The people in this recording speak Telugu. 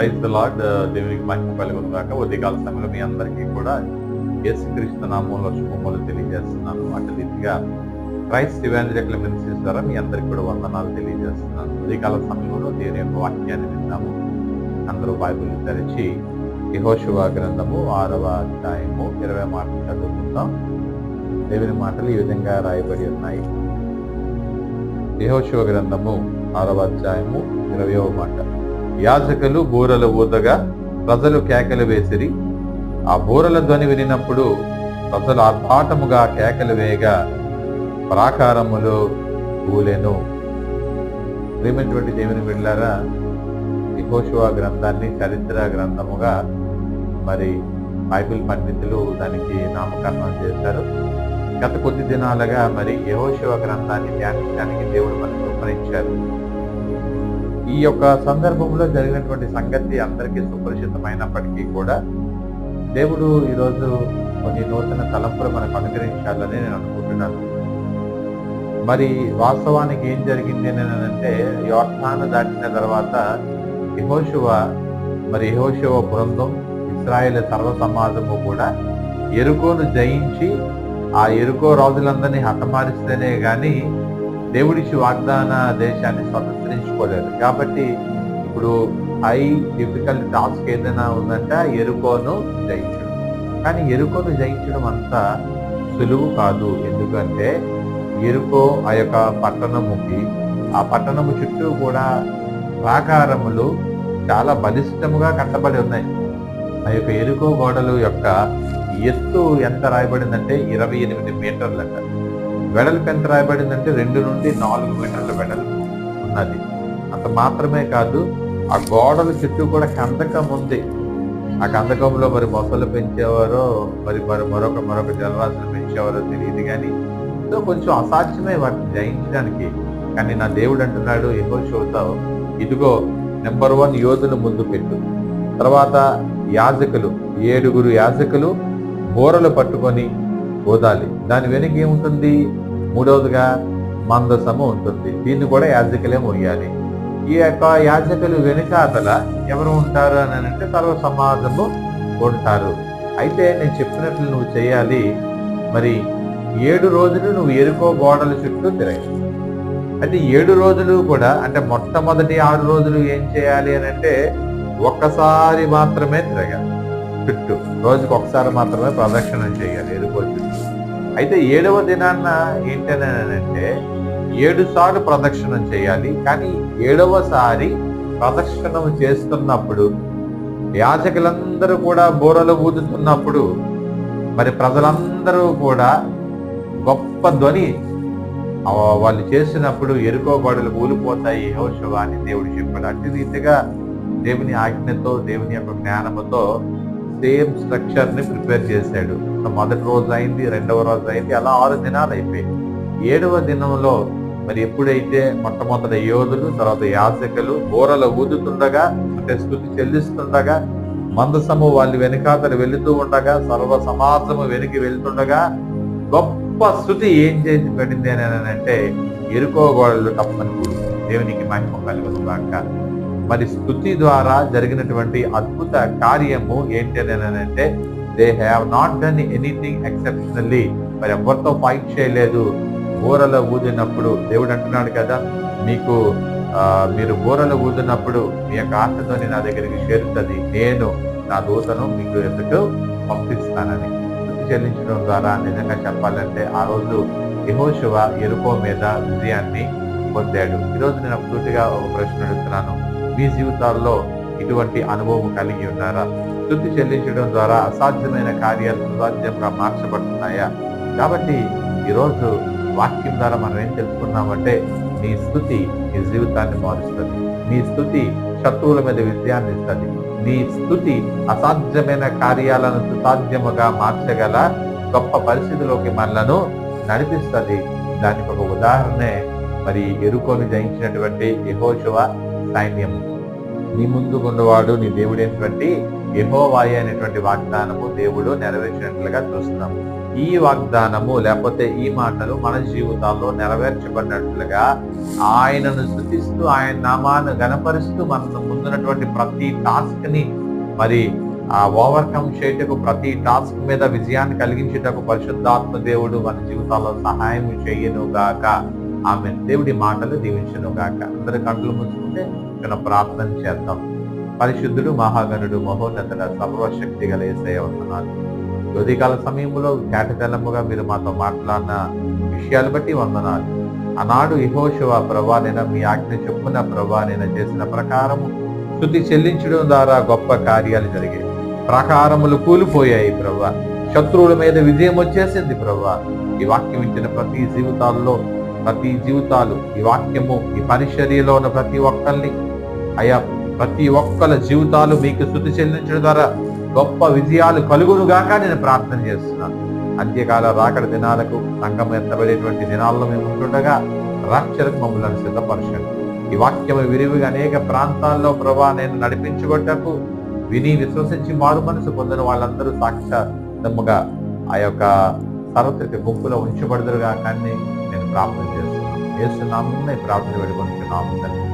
ప్రైజ్ లార్డ్ uh, దేవునికి మహిమ కలుగును కాక ఉదయకాల సమయంలో మీ అందరికీ కూడా యేసుక్రీస్తు నామంలో శుభములు తెలియజేస్తున్నాను. అటు రీతిగా క్రైస్ట్ ఇవాంజలికల్ మినిస్ట్రీస్ ద్వారా మీ అందరికీ కూడా వందనాలు తెలియజేస్తున్నాను. ఉదయకాల సమయంలో దేవుని యొక్క వాక్యాన్ని విన్నాము. అందరూ బైబిల్ తెరిచి యహోశివ గ్రంథము ఆరవ అధ్యాయము ఇరవై మాటలు చదువుకుందాం. దేవుని మాటలు ఈ విధంగా రాయబడి ఉన్నాయి. యహోశివ గ్రంథము ఆరవ అధ్యాయము ఇరవయవ మాట. యాజకులు బూరలు ఊదగా ప్రజలు కేకలు వేసిరి. ఆ బూరల ధ్వని వినినప్పుడు ప్రజలు ఆర్భాటముగా కేకలు వేయగా ప్రాకారములు కూలెను ప్రేమైనటువంటి దేవుని వెళ్ళారా యహోశివ గ్రంథాన్ని చరిత్ర గ్రంథముగా మరి బైబిల్ పండితులు దానికి నామకరణం చేశారు. గత కొద్ది దినాలుగా మరి యహోశివ గ్రంథాన్ని ధ్యానించడానికి దేవుడు మనకు కృపణించారు ఈ యొక్క సందర్భంలో జరిగినటువంటి సంగతి అందరికీ సుపరిచితమైనప్పటికీ కూడా దేవుడు ఈరోజు కొన్ని నూతన తలంపులు మనకు అనుగ్రహించాలని నేను అనుకుంటున్నాను. మరి వాస్తవానికి ఏం జరిగింది అంటే యోర్ధాను దాటిన తర్వాత యహోశివ మరి యహోశివ బృందం ఇస్రాయేల్ సర్వ సమాజము కూడా ఎరుకోను జయించి ఆ ఎరుకో రాజులందరినీ హతమారిస్తేనే కానీ దేవుడిచ్చి వాగ్దాన దేశాన్ని స్వతంత్రించుకోలేదు. కాబట్టి ఇప్పుడు హై డిఫికల్ట్ టాస్క్ ఏదైనా ఉందంటే ఎరుకోను జయించడం. కానీ ఎరుకోను జయించడం అంత సులువు కాదు. ఎందుకంటే ఎరుకో ఆ యొక్క పట్టణముకి ఆ పట్టణము చుట్టూ కూడా ప్రాకారములు చాలా బలిష్టముగా కట్టబడి ఉన్నాయి. ఆ యొక్క ఎరుకో గోడలు యొక్క ఎత్తు ఎంత రాయబడిందంటే ఇరవై ఎనిమిది మీటర్లట. వెడల్పు ఎంత రాయబడిందంటే రెండు నుండి నాలుగు మీటర్ల వెడల్పు ఉన్నది. అంత మాత్రమే కాదు ఆ గోడల చుట్టూ కూడా కందకం ఉంది. ఆ కందకంలో మరి మొసలు పెంచేవారో మరి మరి మరొక మరొక జలరాశులు పెంచేవారో తెలియదు కానీ సో కొంచెం అసాధ్యమే వాటిని జయించడానికి. కానీ నా దేవుడు అంటున్నాడు ఏమో చూస్తావు ఇదిగో నెంబర్ వన్ యోధులు ముందు పెట్టు. తర్వాత యాజకులు ఏడుగురు యాజకులు బోరలు పట్టుకొని ఓదాలి. దాని వెనుక ఏముంటుంది? మూడవదిగా మందసము ఉంటుంది. దీన్ని కూడా యాజకులే మొయ్యాలి ఈ యొక్క యాజకులు వెనుకాతల ఎవరు ఉంటారు అని అంటే సర్వ సమాజము ఉంటారు. అయితే నేను చెప్పినట్లు నువ్వు చేయాలి. మరి ఏడు రోజులు నువ్వు ఎరుకో గోడల చుట్టూ తిరగాలి అయితే ఏడు రోజులు కూడా అంటే మొట్టమొదటి ఆరు రోజులు ఏం చేయాలి అని అంటే ఒక్కసారి మాత్రమే తిరగాలి. చుట్టూ రోజుకు ఒకసారి మాత్రమే ప్రదక్షిణం చేయాలి ఎరుకో చుట్టూ అయితే ఏడవ దినాన్న ఏంటనంటే అంటే ఏడు సార్లు ప్రదక్షిణం చేయాలి కానీ ఏడవసారి ప్రదక్షిణం చేస్తున్నప్పుడు యాచకులందరూ కూడా బోరలు ఊదుతున్నప్పుడు మరి ప్రజలందరూ కూడా గొప్ప ధ్వని వాళ్ళు చేసినప్పుడు ఎరుకోబడులు కూలిపోతాయి. యెహోషువ అని దేవుడు చెప్పాడు. అట్టి రీతిగా దేవుని ఆజ్ఞతో దేవుని యొక్క జ్ఞానముతో సేమ్ స్ట్రక్చర్ని ప్రిపేర్ చేశాడు. మొదటి రోజు అయింది రెండవ రోజు అయింది అలా ఆరు దినాలు అయిపోయాయి. ఏడవ దినంలో మరి ఎప్పుడైతే మొట్టమొదటి యోధులు తర్వాత యాచకులు బోరలు ఊదుతుండగా అంటే స్థుతి చెల్లిస్తుండగా మందసము వాళ్ళు వెనుకాతలు వెళుతూ ఉండగా సర్వ సమాజము వెనక్కి వెళ్తుండగా గొప్ప స్థుతి ఏం చేసి పెట్టింది అని అంటే ఎరుకోగోడలు తప్పని కూడు దేవునికి మహిమ కలుగుతుందాక మరి స్థుతి ద్వారా జరిగినటువంటి అద్భుత కార్యము ఏంటి అని అంటే they have not done anything exceptionally మరి ఎవరితో ఫైట్ చేయలేదు. బోరలో ఊదినప్పుడు దేవుడు అంటున్నాడు కదా మీకు మీరు బోరలో ఊదినప్పుడు మీ యొక్క ఆశతోని నా దగ్గరికి చేరుతుంది. నేను నా దూతను మీకు ఎందుకు పంపిస్తానని. స్థుతి చెల్లించడం ద్వారా నిజంగా చెప్పాలంటే ఆ రోజు యహోశివ ఎరుకో మీద విజయాన్ని పొందాడు. ఈరోజు నేను పూర్తిగా ఒక ప్రశ్న అడుగుతున్నాను. మీ జీవితాల్లో ఇటువంటి అనుభవం కలిగి ఉన్నారా? స్థుతి చెల్లించడం ద్వారా అసాధ్యమైన కార్యాలు సుసాధ్యంగా మార్చబడుతున్నాయా? కాబట్టి ఈరోజు వాక్యం ద్వారా మనం ఏం తెలుసుకున్నామంటే నీ స్థుతి నీ జీవితాన్ని మారుస్తుంది. నీ స్థుతి శత్రువుల మీద విజయాన్ని ఇస్తుంది. నీ స్థుతి అసాధ్యమైన కార్యాలను సుసాధ్యముగా మార్చగల గొప్ప పరిస్థితిలోకి మనలను నడిపిస్తుంది. దానికి ఒక ఉదాహరణే మరి ఎరుకోని జయించినటువంటి యహోశివ సైన్యం నీ ముందు ఉన్నవాడు నీ దేవుడైనటువంటి యహోవాయి అనేటువంటి వాగ్దానము దేవుడు నెరవేర్చినట్లుగా చూస్తున్నాం. ఈ వాగ్దానము లేకపోతే ఈ మాటలు మన జీవితాల్లో నెరవేర్చబడినట్లుగా ఆయనను స్థుతిస్తూ ఆయన నామాన్ని గనపరుస్తూ మన ముందున్నటువంటి ప్రతి టాస్క్ని మరి ఆ ఓవర్కమ్ చేయటకు ప్రతి టాస్క్ మీద విజయాన్ని కలిగించేటకు పరిశుద్ధాత్మ దేవుడు మన జీవితాల్లో సహాయం చేయను గాక ఆమె దేవుడి మాటలు దీవించను గాక. అందరి కండ్లు మూసుకుంటే ఇక్కడ ప్రార్థన చేద్దాం. పరిశుద్ధుడు మహాగణుడు మహోన్నతుడ సర్వశక్తి గల ఏసయ వందనాలు. ఉదయకాల సమయంలో కేటతెల్లముగా మీరు మాతో మాట్లాడిన విషయాలు బట్టి వందనాలు. ఆనాడు ఇహోశివ ప్రభా నేను మీ ఆజ్ఞ చెప్పున ప్రభా నేను చేసిన ప్రకారము శుద్ధి చెల్లించడం ద్వారా గొప్ప కార్యాలు జరిగాయి. ప్రకారములు కూలిపోయాయి ప్రభా. శత్రువుల మీద విజయం వచ్చేసింది ప్రభా. ఈ వాక్యం ఇచ్చిన ప్రతి జీవితాల్లో ప్రతి జీవితాలు ఈ వాక్యము ఈ పరిచర్యలో ఉన్న ప్రతి ఒక్కరిని అయా ప్రతి ఒక్కల జీవితాలు మీకు శుద్ధి చెల్లించడం ద్వారా గొప్ప విజయాలు కలుగునుగాక నేను ప్రార్థన చేస్తున్నాను. అంత్యకాల రాకడ దినాలకు సంఘం ఎత్తబడేటువంటి దినాల్లో మేము ఉంటుండగా రాక్షరకు మమ్మల్ని సిద్ధపరచండి. ఈ వాక్యము విరివిగా అనేక ప్రాంతాల్లో ప్రభా నేను నడిపించబడ్డకు విని విశ్వసించి మారు మనసు పొందిన వాళ్ళందరూ సాక్షాత్తముగా ఆ యొక్క సార్వత్రిక గుంపులో ఉంచబడదురుగా కానీ ప్రార్థన చేస్తున్నాం. ఏసునామంలో ప్రార్థన వెళ్ళుకొని నామం కలిగి